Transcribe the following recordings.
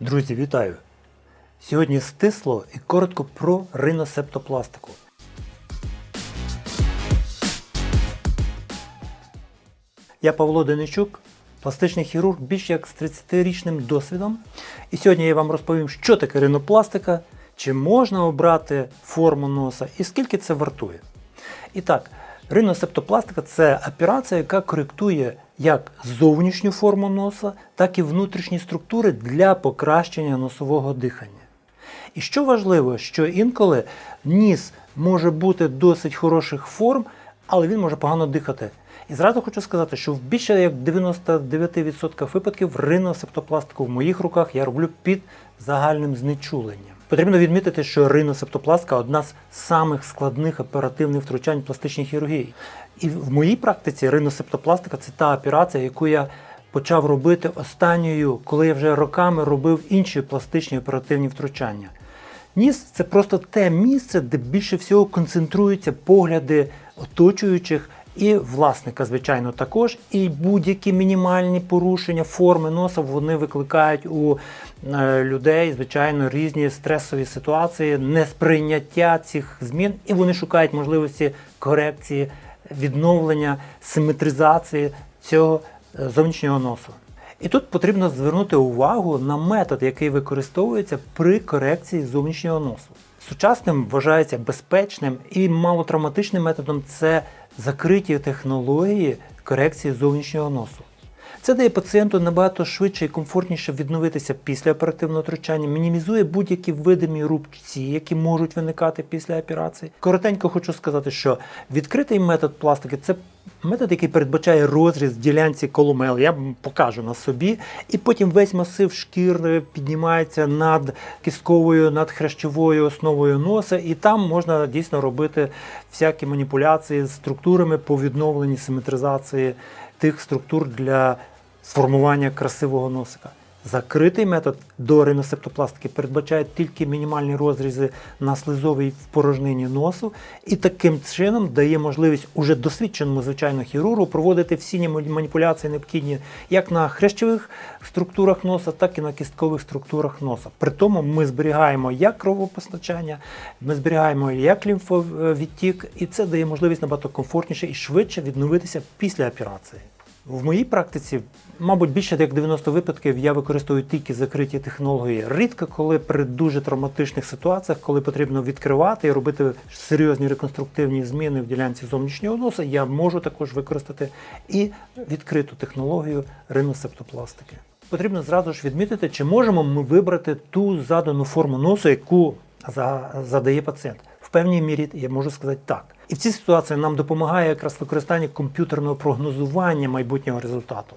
Друзі, вітаю! Сьогодні стисло і коротко про риносептопластику. Я Павло Деничук, пластичний хірург більш як з 30-річним досвідом. І сьогодні я вам розповім, що таке ринопластика, чи можна обрати форму носа і скільки це вартує. І так, риносептопластика це операція, яка коректує як зовнішню форму носа, так і внутрішні структури для покращення носового дихання. І що важливо, що інколи ніс може бути досить хороших форм, але він може погано дихати. І зразу хочу сказати, що в більше як 99% випадків риносептопластику в моїх руках я роблю під загальним знечуленням. Потрібно відмітити, що риносептопластика одна з самих складних оперативних втручань пластичній хірургії. І в моїй практиці риносептопластика це та операція, яку я почав робити останньою, коли я вже роками робив інші пластичні оперативні втручання. Ніс це просто те місце, де більше всього концентруються погляди оточуючих і власника, звичайно, також. І будь-які мінімальні порушення форми носа вони викликають у е, людей, звичайно, різні стресові ситуації, несприйняття цих змін, і вони шукають можливості корекції, відновлення, симетризації цього е, зовнішнього носу. І тут потрібно звернути увагу на метод, який використовується при корекції зовнішнього носу. Сучасним вважається безпечним і малотравматичним методом це закриті технології корекції зовнішнього носу. Це дає пацієнту набагато швидше і комфортніше відновитися після оперативного втручання, мінімізує будь-які видимі рубці, які можуть виникати після операції. Коротенько хочу сказати, що відкритий метод пластики це метод, який передбачає розріз в ділянці коломел. Я покажу на собі, і потім весь масив шкіри піднімається над кістковою, над хрящовою основою носа, і там можна дійсно робити всякі маніпуляції з структурами по відновленні симетризації тих структур для сформування красивого носика. Закритий метод до риносептопластики передбачає тільки мінімальні розрізи на слизовій в порожнині носу, і таким чином дає можливість уже досвідченому звичайно хірургу проводити всі маніпуляції необхідні як на хрящових структурах носа, так і на кісткових структурах носа. При тому ми зберігаємо як кровопостачання, ми зберігаємо як лімфовідтік, і це дає можливість набагато комфортніше і швидше відновитися після операції. В моїй практиці, мабуть, більше як 90 випадків я використовую тільки закриті технології. Рідко, коли при дуже травматичних ситуаціях, коли потрібно відкривати і робити серйозні реконструктивні зміни в ділянці зовнішнього носа, я можу також використати і відкриту технологію риносептопластики. Потрібно зразу ж відмітити, чи можемо ми вибрати ту задану форму носу, яку задає пацієнт. В певній мірі я можу сказати так. І в цій ситуації нам допомагає якраз використання комп'ютерного прогнозування майбутнього результату.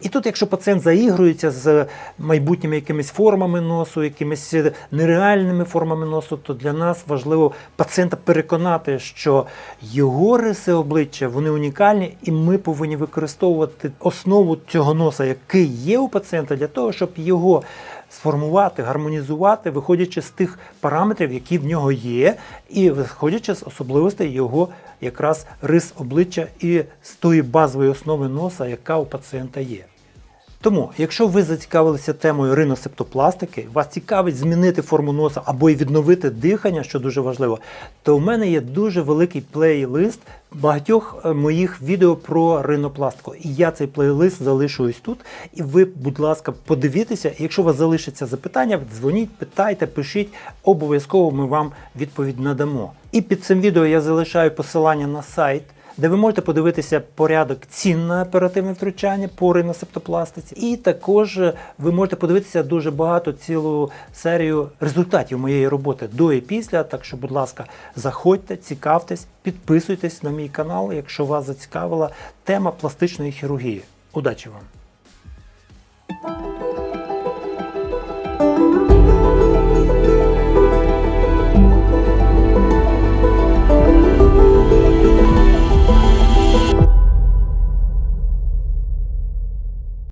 І тут, якщо пацієнт заігрується з майбутніми якимись формами носу, якимись нереальними формами носу, то для нас важливо пацієнта переконати, що його риси обличчя вони унікальні, і ми повинні використовувати основу цього носа, який є у пацієнта, для того, щоб його сформувати, гармонізувати, виходячи з тих параметрів, які в нього є, і виходячи з особливостей його якраз рис обличчя і з тої базової основи носа, яка у пацієнта є. Тому, якщо ви зацікавилися темою риносептопластики, вас цікавить змінити форму носа або й відновити дихання, що дуже важливо, то в мене є дуже великий плейлист багатьох е, моїх відео про ринопластику. І я цей плейлист залишу ось тут. І ви, будь ласка, подивіться. Якщо у вас залишиться запитання, дзвоніть, питайте, пишіть, обов'язково ми вам відповідь надамо. І під цим відео я залишаю посилання на сайт де ви можете подивитися порядок цін на оперативне втручання по риносептопластиці. І також ви можете подивитися дуже багато цілу серію результатів моєї роботи до і після. Так що, будь ласка, заходьте, цікавтесь, підписуйтесь на мій канал, якщо вас зацікавила тема пластичної хірургії. Удачі вам!